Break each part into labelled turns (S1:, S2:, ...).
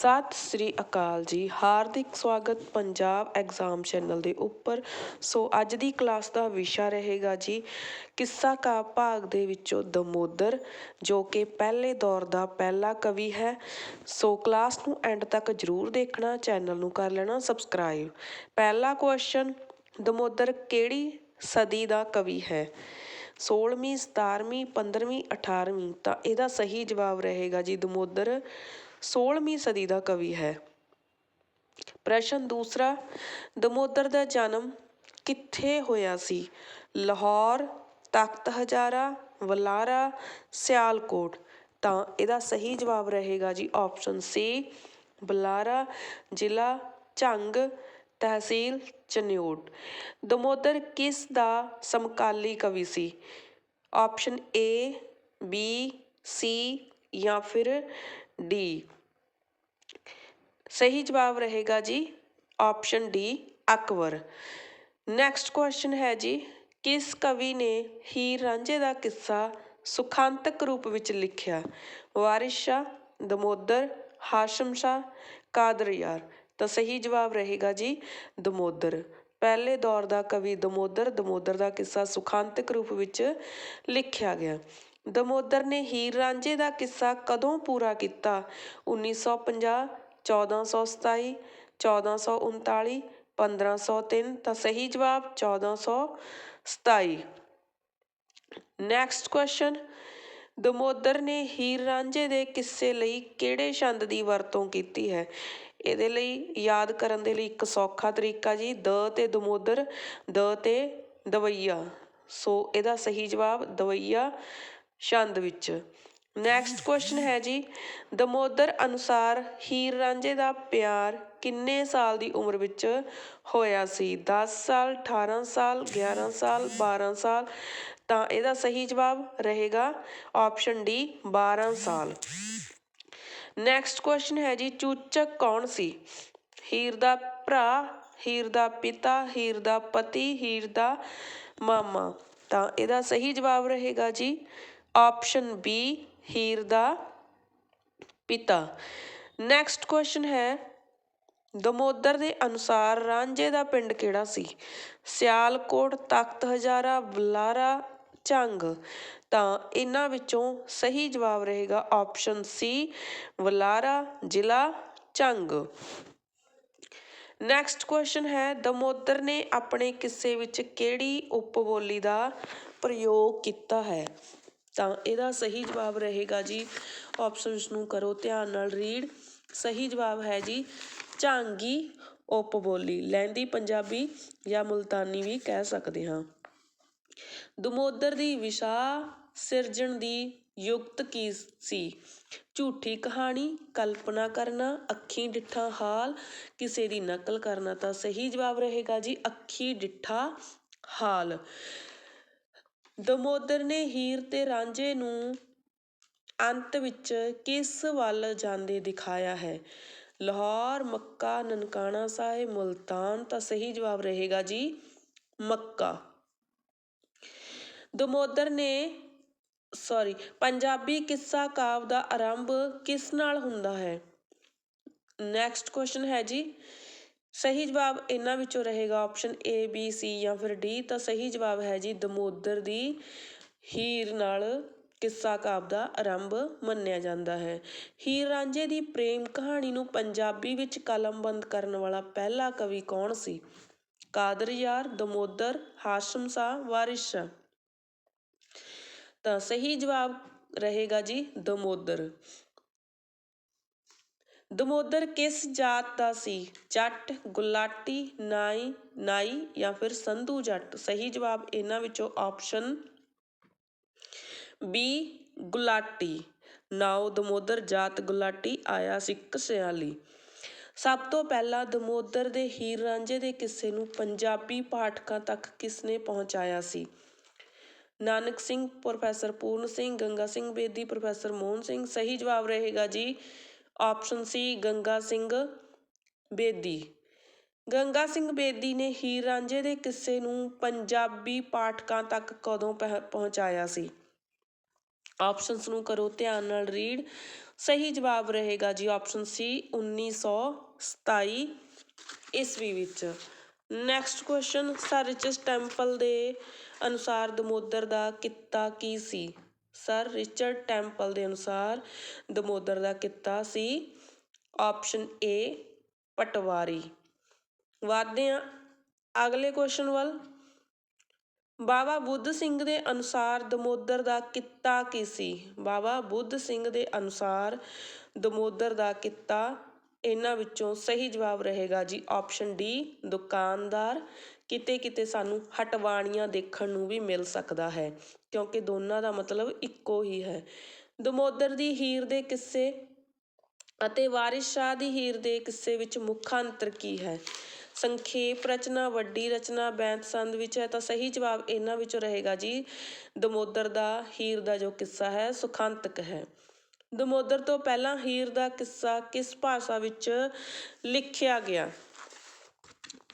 S1: ਸਤਿ ਸ੍ਰੀ ਅਕਾਲ ਜੀ। ਹਾਰਦਿਕ ਸਵਾਗਤ Punjab exam channel ਦੇ ਉੱਪਰ। ਸੋ ਅੱਜ ਦੀ ਕਲਾਸ ਦਾ ਵਿਸ਼ਾ ਰਹੇਗਾ ਜੀ, ਕਿੱਸਾ ਕਾ ਭਾਗ ਦੇ ਵਿੱਚੋਂ ਦਮੋਦਰ ਜੋ ਕਿ ਪਹਿਲੇ ਦੌਰ ਦਾ ਪਹਿਲਾ ਕਵੀ ਹੈ। ਸੋ ਕਲਾਸ ਨੂੰ ਐਂਡ ਤੱਕ ਜਰੂਰ ਦੇਖਣਾ, ਚੈਨਲ ਨੂੰ ਕਰ ਲੈਣਾ ਸਬਸਕ੍ਰਾਈਬ। ਪਹਿਲਾ ਕੁਐਸਚਨ ਦਮੋਦਰ ਕਿਹੜੀ ਸਦੀ ਦਾ ਕਵੀ ਹੈ? 16ਵੀਂ 17ਵੀਂ 15ਵੀਂ 18ਵੀਂ ਤਾਂ ਇਹਦਾ ਸਹੀ ਜਵਾਬ ਰਹੇਗਾ ਜੀ ਦਮੋਦਰ 16ਵੀਂ ਸਦੀ ਦਾ ਕਵੀ ਹੈ। ਪ੍ਰਸ਼ਨ ਦੂਸਰਾ, ਦਮੋਦਰ ਦਾ ਜਨਮ ਕਿੱਥੇ ਹੋਇਆ ਸੀ? ਲਾਹੌਰ, ਤਖਤ ਹਜ਼ਾਰਾ, ਵਲਾਰਾ, ਸਿਆਲਕੋਟ। ਤਾਂ ਇਹਦਾ ਸਹੀ ਜਵਾਬ ਰਹੇਗਾ ਜੀ ਆਪਸ਼ਨ ਸੀ ਬਲਾਰਾ ਜ਼ਿਲ੍ਹਾ, ਝੰਗ, ਤਹਿਸੀਲ ਚਨਿਓਟ ਦਮੋਦਰ ਕਿਸ ਦਾ ਸਮਕਾਲੀ ਕਵੀ ਸੀ? ਆਪਸ਼ਨ ਏ ਬੀ ਸੀ ਜਾਂ ਫਿਰ ਡੀ ਸਹੀ ਜਵਾਬ ਰਹੇਗਾ ਜੀ option D Akbar. Next question ਹੈ ਜੀ, ਕਿਸ ਕਵੀ ਨੇ ਹੀਰ ਰਾਂਝੇ ਦਾ ਕਿੱਸਾ ਸੁਖਾਂਤਕ ਰੂਪ ਵਿੱਚ ਲਿਖਿਆ? ਵਾਰਿਸ ਸ਼ਾਹ, ਦਮੋਦਰ, ਹਾਸ਼ਮ ਸ਼ਾਹ, ਕਾਦਰ ਯਾਰ। ਤਾਂ ਸਹੀ ਜਵਾਬ ਰਹੇਗਾ ਜੀ ਦਮੋਦਰ। ਪਹਿਲੇ ਦੌਰ ਦਾ ਕਵੀ ਦਮੋਦਰ ਦਮੋਦਰ ਦਾ ਕਿੱਸਾ ਸੁਖਾਂਤਕ ਰੂਪ ਵਿੱਚ ਲਿਖਿਆ ਗਿਆ। ਦਮੋਦਰ ਨੇ ਹੀਰ ਰਾਂਝੇ ਦਾ ਕਿੱਸਾ ਕਦੋਂ ਪੂਰਾ ਕੀਤਾ? 1950 1427 1439 1503 ਤਾਂ ਸਹੀ ਜਵਾਬ 1427 ਨੈਕਸਟ ਕੁਐਸਚਨ ਦਮੋਦਰ ਨੇ ਹੀਰ ਰਾਂਝੇ ਦੇ ਕਿੱਸੇ ਲਈ ਕਿਹੜੇ ਛੰਦ ਦੀ ਵਰਤੋਂ ਕੀਤੀ ਹੈ? ਇਹਦੇ ਲਈ ਯਾਦ ਕਰਨ ਦੇ ਲਈ ਇੱਕ ਸੌਖਾ ਤਰੀਕਾ ਜੀ, ਦ ਤੇ ਦਮੋਦਰ, ਦ ਤੇ ਦਵਈਆ। ਸੋ ਇਹਦਾ ਸਹੀ ਜਵਾਬ ਦਵਈਆ ਛੰਦ ਵਿੱਚ। ਨੈਕਸਟ ਕੁਐਸਚਨ ਹੈ ਜੀ ਦਮੋਦਰ ਅਨੁਸਾਰ ਹੀਰ ਰਾਂਝੇ ਦਾ ਪਿਆਰ ਕਿੰਨੇ ਸਾਲ ਦੀ ਉਮਰ ਵਿੱਚ ਹੋਇਆ ਸੀ? 10 ਸਾਲ 18 ਸਾਲ 11 ਸਾਲ 12 ਸਾਲ? ਤਾਂ ਇਹਦਾ ਸਹੀ ਜਵਾਬ ਰਹੇਗਾ ਆਪਸ਼ਨ ਡੀ 12 ਸਾਲ। ਨੈਕਸਟ ਕੁਐਸਚਨ ਹੈ ਜੀ, ਚੂਚਕ ਕੌਣ ਸੀ? ਹੀਰ ਦਾ ਭਰਾ, ਹੀਰ ਦਾ ਪਿਤਾ, ਹੀਰ ਦਾ ਪਤੀ, ਹੀਰ ਦਾ ਮਾਮਾ। ਤਾਂ ਇਹਦਾ ਸਹੀ ਜਵਾਬ ਰਹੇਗਾ ਜੀ ਆਪਸ਼ਨ ਬੀ ਹੀਰ ਦਾ ਪਿਤਾ। ਨੈਕਸਟ ਕੁਐਸਚਨ ਹੈ, ਦਮੋਦਰ ਦੇ ਅਨੁਸਾਰ ਰਾਂਝੇ ਦਾ ਪਿੰਡ ਕਿਹੜਾ ਸੀ? ਸਿਆਲਕੋਟ, ਤਖਤ ਹਜ਼ਾਰਾ, ਬਲਾਰਾ, ਝੰਗ। ਤਾਂ ਇਹਨਾਂ ਵਿੱਚੋਂ ਸਹੀ ਜਵਾਬ ਰਹੇਗਾ ਆਪਸ਼ਨ ਸੀ ਵਲਾਰਾ ਜ਼ਿਲ੍ਹਾ, ਝੰਗ। ਨੈਕਸਟ ਕੁਐਸਚਨ ਹੈ, ਦਮੋਦਰ ਨੇ ਆਪਣੇ ਕਿੱਸੇ ਵਿੱਚ ਕਿਹੜੀ ਉਪਬੋਲੀ ਦਾ ਪ੍ਰਯੋਗ ਕੀਤਾ ਹੈ? ਤਾਂ ਇਹਦਾ ਸਹੀ ਜਵਾਬ ਰਹੇਗਾ ਜੀ। ਆਪਸ਼ਨਸ ਨੂੰ ਕਰੋ ਧਿਆਨ ਨਾਲ ਰੀਡ ਸਹੀ ਜਵਾਬ ਹੈ ਜੀ, ਝਾਂਗੀ ਉਪਬੋਲੀ ਲਹਿੰਦੀ ਪੰਜਾਬੀ ਜਾਂ ਮੁਲਤਾਨੀ ਵੀ ਕਹਿ ਸਕਦੇ ਹਾਂ। ਦਮੋਦਰ ਦੀ ਵਿਸ਼ਾ ਸਿਰਜਣ ਦੀ ਯੁਕਤ ਕੀ ਸੀ? ਝੂਠੀ ਕਹਾਣੀ, ਕਲਪਨਾ ਕਰਨਾ, ਅੱਖੀ ਡਿੱਠਾ ਹਾਲ, ਕਿਸੇ ਦੀ ਨਕਲ ਕਰਨਾ ਤਾਂ ਸਹੀ ਜਵਾਬ ਰਹੇਗਾ ਜੀ, ਅੱਖੀ ਡਿੱਠਾ ਹਾਲ। ਦਮੋਦਰ ਨੇ ਹੀਰ ਤੇ ਰਾਂਝੇ ਨੂੰ ਅੰਤ ਵਿੱਚ ਕਿਸ ਵੱਲ ਜਾਂਦੇ ਦਿਖਾਇਆ ਹੈ? ਲਾਹੌਰ, ਮੱਕਾ, ਨਨਕਾਣਾ ਸਾਹਿਬ, ਮੁਲਤਾਨ ਤਾਂ ਸਹੀ ਜਵਾਬ ਰਹੇਗਾ ਜੀ, ਮੱਕਾ। ਦਮੋਦਰ ਨੇ ਸੌਰੀ ਪੰਜਾਬੀ ਕਿੱਸਾ ਕਾਵ ਦਾ ਆਰੰਭ ਕਿਸ ਨਾਲ ਹੁੰਦਾ ਹੈ? ਨੈਕਸਟ ਕੁਐਸਚਨ ਹੈ ਜੀ। ਸਹੀ ਜਵਾਬ ਇਹਨਾਂ ਵਿੱਚੋਂ ਰਹੇਗਾ ਆਪਸ਼ਨ ਏ ਬੀ ਸੀ ਜਾਂ ਫਿਰ ਡੀ ਤਾਂ ਸਹੀ ਜਵਾਬ ਹੈ ਜੀ ਦਮੋਦਰ ਦੀ ਹੀਰ ਨਾਲ ਕਿੱਸਾ ਕਾਵ ਦਾ ਆਰੰਭ ਮੰਨਿਆ ਜਾਂਦਾ ਹੈ। ਹੀਰ ਰਾਂਝੇ ਦੀ ਪ੍ਰੇਮ ਕਹਾਣੀ ਨੂੰ ਪੰਜਾਬੀ ਵਿੱਚ ਕਲਮਬੰਦ ਕਰਨ ਵਾਲਾ ਪਹਿਲਾ ਕਵੀ ਕੌਣ ਸੀ? ਕਾਦਰ ਯਾਰ, ਦਮੋਦਰ, ਹਾਸ਼ਮ ਸ਼ਾਹ, ਵਾਰਿਸ ਸ਼ਾਹ। ਤਾਂ ਸਹੀ ਜਵਾਬ ਰਹੇਗਾ ਜੀ ਦਮੋਦਰ। ਦਮੋਦਰ ਕਿਸ ਜਾਤ ਦਾ ਸੀ? ਜੱਟ, ਗੁਲਾਟੀ, ਨਾਈ ਨਾਈ ਜਾਂ ਫਿਰ ਸੰਧੂ ਜੱਟ? ਸਹੀ ਜਵਾਬ ਇਹਨਾਂ ਵਿੱਚੋਂ option B Gulati. Now, Damodar ਜਾਤ ਗੁਲਾਟੀ ਆਇਆ ਸਿੱਖ ਸਿਆਲੀ ਸਭ ਤੋਂ ਪਹਿਲਾਂ ਦਮੋਦਰ ਦੇ ਹੀਰ ਰਾਂਝੇ ਦੇ ਕਿੱਸੇ ਨੂੰ ਪੰਜਾਬੀ ਪਾਠਕਾਂ ਤੱਕ ਕਿਸਨੇ ਪਹੁੰਚਾਇਆ ਸੀ? Nanak Singh, professor Puran Singh, Ganga Singh Bedi, professor Mohan Singh. ਸਹੀ ਜਵਾਬ ਰਹੇਗਾ ਜੀ ਆਪਸ਼ਨ ਸੀ ਗੰਗਾ ਸਿੰਘ ਬੇਦੀ। ਗੰਗਾ ਸਿੰਘ ਬੇਦੀ ਨੇ ਹੀਰ ਰਾਂਝੇ ਦੇ ਕਿੱਸੇ ਨੂੰ ਪੰਜਾਬੀ ਪਾਠਕਾਂ ਤੱਕ ਕਦੋਂ ਪਹੁੰਚਾਇਆ ਸੀ? ਆਪਸ਼ਨਸ ਨੂੰ ਕਰੋ ਧਿਆਨ ਨਾਲ ਰੀਡ ਸਹੀ ਜਵਾਬ ਰਹੇਗਾ ਜੀ ਆਪਸ਼ਨ ਸੀ 1927 ਈਸਵੀ ਵਿੱਚ। Next question sir Richard Temple ਦੇ ਅਨੁਸਾਰ ਦਮੋਦਰ ਦਾ ਕਿੱਤਾ ਕੀ ਸੀ? ਸਰ ਰਿਚਰਡ ਟੈਂਪਲ ਦੇ ਅਨੁਸਾਰ ਦਮੋਦਰ ਦਾ ਕਿੱਤਾ ਸੀ ਆਪਸ਼ਨ ਏ, ਪਟਵਾਰੀ। ਵਧਦੇ ਹਾਂ ਅਗਲੇ ਕੁਐਸਚਨ ਵੱਲ। ਬਾਬਾ ਬੁੱਧ ਸਿੰਘ ਦੇ ਅਨੁਸਾਰ ਦਮੋਦਰ ਦਾ ਕਿੱਤਾ ਕੀ ਸੀ? ਬਾਬਾ ਬੁੱਧ ਸਿੰਘ ਦੇ ਅਨੁਸਾਰ ਦਮੋਦਰ ਦਾ ਕਿੱਤਾ ਇਹਨਾਂ ਵਿੱਚੋਂ ਸਹੀ ਜਵਾਬ ਰਹੇਗਾ ਜੀ ਆਪਸ਼ਨ ਡੀ ਦੁਕਾਨਦਾਰ। ਕਿਤੇ ਕਿਤੇ ਸਾਨੂੰ ਹਟਵਾਣੀਆਂ ਦੇਖਣ ਨੂੰ ਵੀ ਮਿਲ ਸਕਦਾ ਹੈ, ਕਿਉਂਕਿ ਦੋਨਾਂ ਦਾ ਮਤਲਬ ਇੱਕੋ ਹੀ ਹੈ। ਦਮੋਦਰ ਦੀ ਹੀਰ ਦੇ ਕਿੱਸੇ ਅਤੇ ਵਾਰਿਸ ਸ਼ਾਹ ਦੀ ਹੀਰ ਦੇ ਕਿੱਸੇ ਵਿੱਚ ਮੁੱਖ ਅੰਤਰ ਕੀ ਹੈ? ਸੰਖੇਪ ਰਚਨਾ, ਵੱਡੀ ਰਚਨਾ, ਬੈਂਤ ਸੰਦ ਵਿੱਚ ਹੈ ਤਾਂ ਸਹੀ ਜਵਾਬ ਇਹਨਾਂ ਵਿੱਚੋਂ ਰਹੇਗਾ ਜੀ। ਦਮੋਦਰ ਦਾ ਹੀਰ ਦਾ ਜੋ ਕਿੱਸਾ ਹੈ, ਸੁਖਾਂਤਕ ਹੈ। ਦਮੋਦਰ ਤੋਂ ਪਹਿਲਾਂ ਹੀਰ ਦਾ ਕਿੱਸਾ ਕਿਸ ਭਾਸ਼ਾ ਵਿੱਚ ਲਿਖਿਆ ਗਿਆ?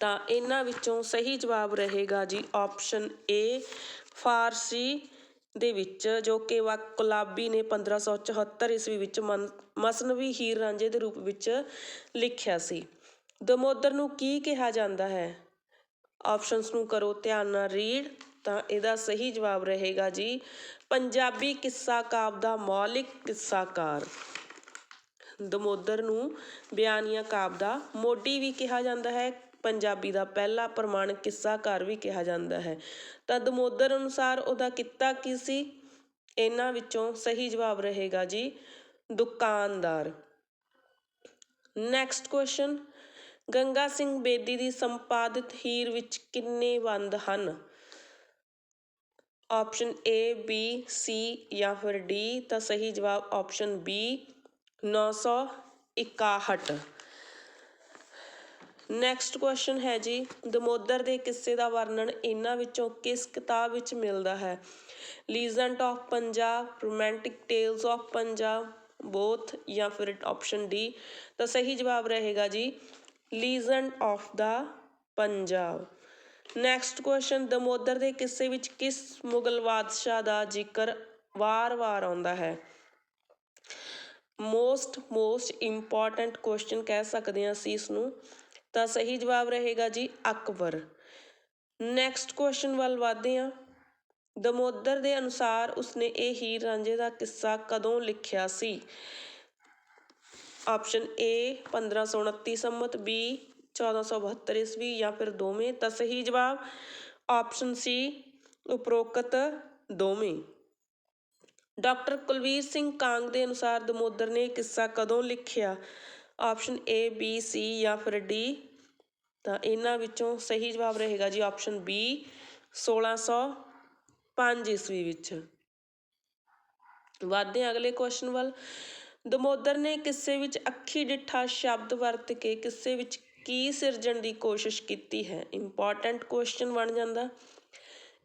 S1: ਤਾਂ ਇਹਨਾਂ ਵਿੱਚੋਂ ਸਹੀ ਜਵਾਬ ਰਹੇਗਾ ਜੀ ਆਪਸ਼ਨ ਏ ਫਾਰਸੀ ਦੇ ਵਿੱਚ, ਜੋ ਕਿ ਵਾ ਗੁਲਾਬੀ ਨੇ 1574 ਈਸਵੀ ਵਿੱਚ ਮਨ, ਮਸਨਵੀ ਹੀਰ ਰਾਂਝੇ ਦੇ ਰੂਪ ਵਿੱਚ ਲਿਖਿਆ ਸੀ। ਦਮੋਦਰ ਨੂੰ ਕੀ ਕਿਹਾ ਜਾਂਦਾ ਹੈ? ਆਪਸ਼ਨਸ ਨੂੰ ਕਰੋ ਧਿਆਨ ਨਾਲ ਰੀਡ ਤਾਂ ਇਹਦਾ ਸਹੀ ਜਵਾਬ ਰਹੇਗਾ ਜੀ, ਪੰਜਾਬੀ ਕਿੱਸਾ ਕਾਵ ਦਾ ਮੌਲਿਕ ਕਿੱਸਾਕਾਰ। ਦਮੋਦਰ ਨੂੰ ਬਿਆਨੀਆ ਕਾਵ ਦਾ ਮੋਢੀ ਵੀ ਕਿਹਾ ਜਾਂਦਾ ਹੈ, ਪੰਜਾਬੀ ਦਾ ਪਹਿਲਾ ਪ੍ਰਮਾਣਿਕ ਕਿੱਸਾਕਾਰ ਵੀ ਕਿਹਾ ਜਾਂਦਾ ਹੈ। ਤਾਂ ਦਮੋਦਰ ਅਨੁਸਾਰ ਉਹਦਾ ਕਿੱਤਾ ਕੀ ਸੀ? ਇਹਨਾਂ ਵਿੱਚੋਂ ਸਹੀ ਜਵਾਬ ਰਹੇਗਾ ਜੀ, ਦੁਕਾਨਦਾਰ। ਨੈਕਸਟ ਕੁਐਸਚਨ, ਗੰਗਾ ਸਿੰਘ ਬੇਦੀ ਦੀ ਸੰਪਾਦਿਤ ਹੀਰ ਵਿੱਚ ਕਿੰਨੇ ਬੰਦ ਹਨ? ਆਪਸ਼ਨ ਏ ਬੀ ਸੀ ਜਾਂ ਫਿਰ ਡੀ ਤਾਂ ਸਹੀ ਜਵਾਬ ਆਪਸ਼ਨ ਬੀ 961 ਨੈਕਸਟ ਕੁਐਸਚਨ ਹੈ ਜੀ ਦਮੋਦਰ ਦੇ ਕਿੱਸੇ ਦਾ ਵਰਣਨ ਇਹਨਾਂ ਵਿੱਚੋਂ ਕਿਸ ਕਿਤਾਬ ਵਿੱਚ ਮਿਲਦਾ ਹੈ? Legend of Punjab romantic tales of Punjab both ਜਾਂ ਫਿਰ ਆਪਸ਼ਨ ਡੀ ਤਾਂ ਸਹੀ ਜਵਾਬ ਰਹੇਗਾ ਜੀ ਲੀਜੈਂਡ ਆਫ ਦਾ ਪੰਜਾਬ ਨੈਕਸਟ ਕੁਐਸਚਨ ਦਮੋਦਰ ਦੇ ਕਿੱਸੇ ਵਿੱਚ ਕਿਸ ਮੁਗਲ ਬਾਦਸ਼ਾਹ ਦਾ ਜ਼ਿਕਰ ਵਾਰ-ਵਾਰ ਆਉਂਦਾ ਹੈ? ਮੋਸਟ ਮੋਸਟ ਇੰਪੋਰਟੈਂਟ ਕੁਐਸਚਨ ਕਹਿ ਸਕਦੇ ਹਾਂ ਅਸੀਂ ਇਸ ਨੂੰ ਤਾਂ ਸਹੀ ਜਵਾਬ ਰਹੇਗਾ ਜੀ ਅਕਬਰ। ਨੈਕਸਟ ਕੁਐਸਚਨ ਵੱਲ ਵਧਦੇ ਹਾਂ। ਦਮੋਦਰ ਦੇ ਅਨੁਸਾਰ ਉਸਨੇ ਇਹ ਹੀਰ ਰਾਂਝੇ ਦਾ ਕਿੱਸਾ ਕਦੋਂ ਲਿਖਿਆ ਸੀ? ਆਪਸ਼ਨ ਏ 1529 ਸੰਮਤ ਬੀ 1472 ਈਸਵੀ ਜਾਂ ਫਿਰ ਦੋਵੇਂ, ਤਾਂ ਸਹੀ ਜਵਾਬ ਆਪਸ਼ਨ ਸੀ ਉਪਰੋਕਤ ਦੋਵੇਂ। ਡਾਕਟਰ ਕੁਲਵੀਰ ਸਿੰਘ ਕਾਂਗ ਦੇ ਅਨੁਸਾਰ ਦਮੋਦਰ ਨੇ ਕਿੱਸਾ ਕਦੋਂ ਲਿਖਿਆ? ਆਪਸ਼ਨ ਏ ਬੀ ਸੀ ਜਾਂ ਫਿਰ ਡੀ ਤਾਂ ਇਹਨਾਂ ਵਿੱਚੋਂ ਸਹੀ ਜਵਾਬ ਰਹੇਗਾ ਜੀ ਆਪਸ਼ਨ ਬੀ 1605 ਈਸਵੀ ਵਿੱਚ। ਵਧਦੇ ਹਾਂ ਅਗਲੇ ਕੁਐਸਚਨ ਵੱਲ। ਦਮੋਦਰ ਨੇ ਕਿੱਸੇ ਵਿੱਚ ਅੱਖੀ ਡਿੱਠਾ ਸ਼ਬਦ ਵਰਤ ਕੇ ਕਿੱਸੇ ਵਿੱਚ ਕੀ ਸਿਰਜਣ ਦੀ ਕੋਸ਼ਿਸ਼ ਕੀਤੀ ਹੈ? ਇੰਪੋਰਟੈਂਟ ਕੁਐਸਚਨ ਬਣ ਜਾਂਦਾ।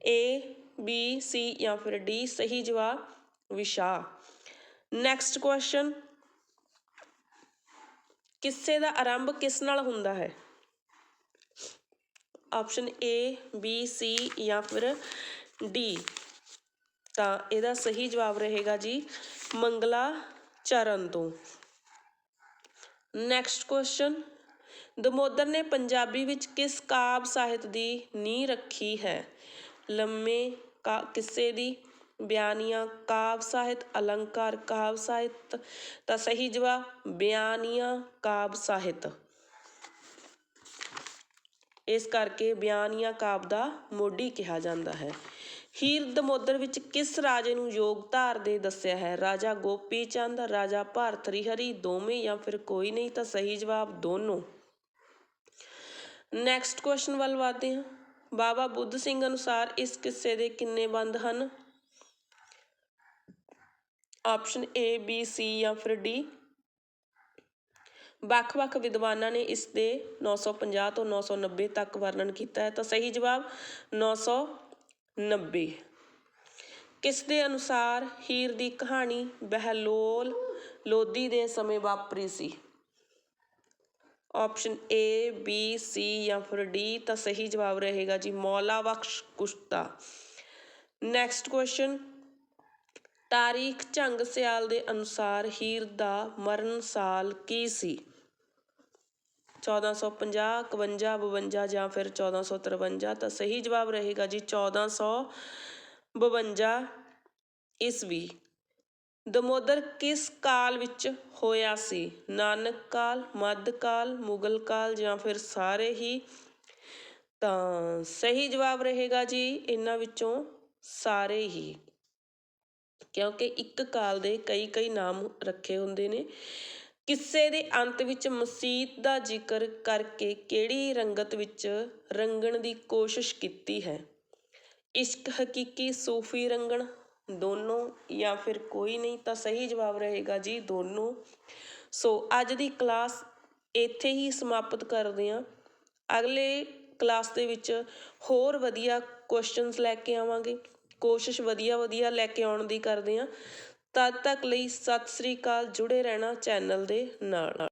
S1: ਏ ਬੀ ਸੀ ਜਾਂ ਫਿਰ ਡੀ ਸਹੀ ਜਵਾਬ ਵਿਸ਼ਾ। ਨੈਕਸਟ ਕੁਐਸਚਨ ਕਿੱਸੇ ਦਾ ਆਰੰਭ ਕਿਸ ਨਾਲ ਹੁੰਦਾ ਹੈ? ਆਪਸ਼ਨ ਏ ਬੀ ਸੀ ਜਾਂ ਫਿਰ ਡੀ ਤਾਂ ਇਹਦਾ ਸਹੀ ਜਵਾਬ ਰਹੇਗਾ ਜੀ ਮੰਗਲਾ ਚਰਨ ਤੋਂ। ਨੈਕਸਟ ਕੁਐਸਚਨ ਦਮੋਦਰ ਨੇ ਪੰਜਾਬੀ ਵਿੱਚ ਕਿਸ ਕਾਵਿ ਸਾਹਿਤ ਦੀ ਨੀਂਹ ਰੱਖੀ ਹੈ? ਲੰਮੇ ਕਾ, ਕਿੱਸੇ ਦੀ? ਬਿਆਨੀਆਂ, ਕਾਵਿ ਸਾਹਿਤ, ਅਲੰਕਾਰ, ਕਾਵਿ ਸਾਹਿਤ। ਤਾਂ ਸਹੀ ਜਵਾਬ, ਬਿਆਨੀਆਂ, ਕਾਵਿ ਸਾਹਿਤ। ਇਸ ਕਰਕੇ ਬਿਆਨੀਆਂ, ਕਾਵਿ ਦਾ ਮੋਢੀ ਕਿਹਾ ਜਾਂਦਾ ਹੈ। ਹੀਰ ਦਮੋਦਰ ਵਿੱਚ ਕਿਸ ਰਾਜੇ ਨੂੰ ਯੋਗ ਧਾਰਦੇ ਦੱਸਿਆ ਹੈ? ਰਾਜਾ ਗੋਪੀ ਚੰਦ, ਰਾਜਾ ਭਾਰਤ ਹਰੀ, ਦੋਵੇਂ ਜਾਂ ਫਿਰ ਕੋਈ ਨਹੀਂ? ਤਾਂ ਸਹੀ ਜਵਾਬ, ਦੋਨੋਂ। ਨੈਕਸਟ ਕੁਐਸਚਨ ਵੱਲ ਵਧਦੇ ਹਾਂ। ਬਾਬਾ ਬੁੱਧ ਸਿੰਘ ਅਨੁਸਾਰ ਇਸ ਕਿੱਸੇ ਦੇ ਕਿੰਨੇ ਬੰਦ ਹਨ? ਆਪਸ਼ਨ ਏ ਬੀ ਸੀ ਜਾਂ ਫਿਰ ਡੀ ਵੱਖ-ਵੱਖ ਵਿਦਵਾਨਾਂ ਨੇ ਇਸ ਦੇ 950 ਤੋਂ 990 ਤੱਕ ਵਰਣਨ ਕੀਤਾ ਹੈ। ਤਾਂ ਸਹੀ ਜਵਾਬ 990 ਕਿਸ ਦੇ ਅਨੁਸਾਰ ਹੀਰ ਦੀ ਕਹਾਣੀ ਬਹਿਲੋਲ ਲੋਧੀ ਦੇ ਸਮੇਂ ਵਾਪਰੀ ਸੀ? ਆਪਸ਼ਨ ਏ ਬੀ ਸੀ ਜਾਂ ਫਿਰ ਡੀ ਤਾਂ ਸਹੀ ਜਵਾਬ ਰਹੇਗਾ ਜੀ ਮੌਲਾ ਬਖਸ਼ ਕੁਸ਼ਤਾ। ਨੈਕਸਟ ਕੁਐਸਚਨ ਤਾਰੀਖ ਝੰਗ ਸਿਆਲ ਦੇ ਅਨੁਸਾਰ ਹੀਰ ਦਾ ਮਰਨ ਸਾਲ ਕੀ ਸੀ? 1450 51 52 ਜਾਂ ਫਿਰ 1453 ਤਾਂ ਸਹੀ ਜਵਾਬ ਰਹੇਗਾ ਜੀ 1452 ਈਸਵੀ। ਦਮੋਦਰ ਕਿਸ ਕਾਲ ਵਿੱਚ ਹੋਇਆ ਸੀ? ਨਾਨਕ ਕਾਲ, ਮੱਧ ਕਾਲ, ਮੁਗਲ ਕਾਲ ਜਾਂ ਫਿਰ ਸਾਰੇ ਹੀ? ਤਾਂ ਸਹੀ ਜਵਾਬ ਰਹੇਗਾ ਜੀ ਇਹਨਾਂ ਵਿੱਚੋਂ ਸਾਰੇ ਹੀ। ਕਿਉਂਕਿ ਇੱਕ ਕਾਲ ਦੇ ਕਈ ਕਈ ਨਾਮ ਰੱਖੇ ਹੁੰਦੇ ਨੇ। ਕਿੱਸੇ ਦੇ ਅੰਤ ਵਿੱਚ ਮਸੀਤ ਦਾ ਜ਼ਿਕਰ ਕਰਕੇ ਕਿਹੜੀ ਰੰਗਤ ਵਿੱਚ ਰੰਗਣ ਦੀ ਕੋਸ਼ਿਸ਼ ਕੀਤੀ ਹੈ? ਇਸ਼ਕ ਹਕੀਕੀ ਸੂਫੀ ਰੰਗਣ ਦੋਨੋਂ ਜਾਂ ਫਿਰ ਕੋਈ ਨਹੀਂ ਤਾਂ ਸਹੀ ਜਵਾਬ ਰਹੇਗਾ ਜੀ ਦੋਨੋਂ। ਸੋ ਅੱਜ ਦੀ ਕਲਾਸ ਇੱਥੇ ਹੀ ਸਮਾਪਤ ਕਰਦੇ ਹਾਂ। ਅਗਲੇ ਕਲਾਸ ਦੇ ਵਿੱਚ ਹੋਰ ਵਧੀਆ ਕੁਐਸਚਨਸ ਲੈ ਕੇ ਆਵਾਂਗੇ। ਕੋਸ਼ਿਸ਼ ਵਧੀਆ ਵਧੀਆ ਲੈ ਕੇ ਆਉਣ ਦੀ ਕਰਦੇ ਹਾਂ। ਤਦ ਤੱਕ ਲਈ ਸਤਿ ਸ੍ਰੀ ਅਕਾਲ, ਜੁੜੇ ਰਹਿਣਾ ਚੈਨਲ ਦੇ ਨਾਲ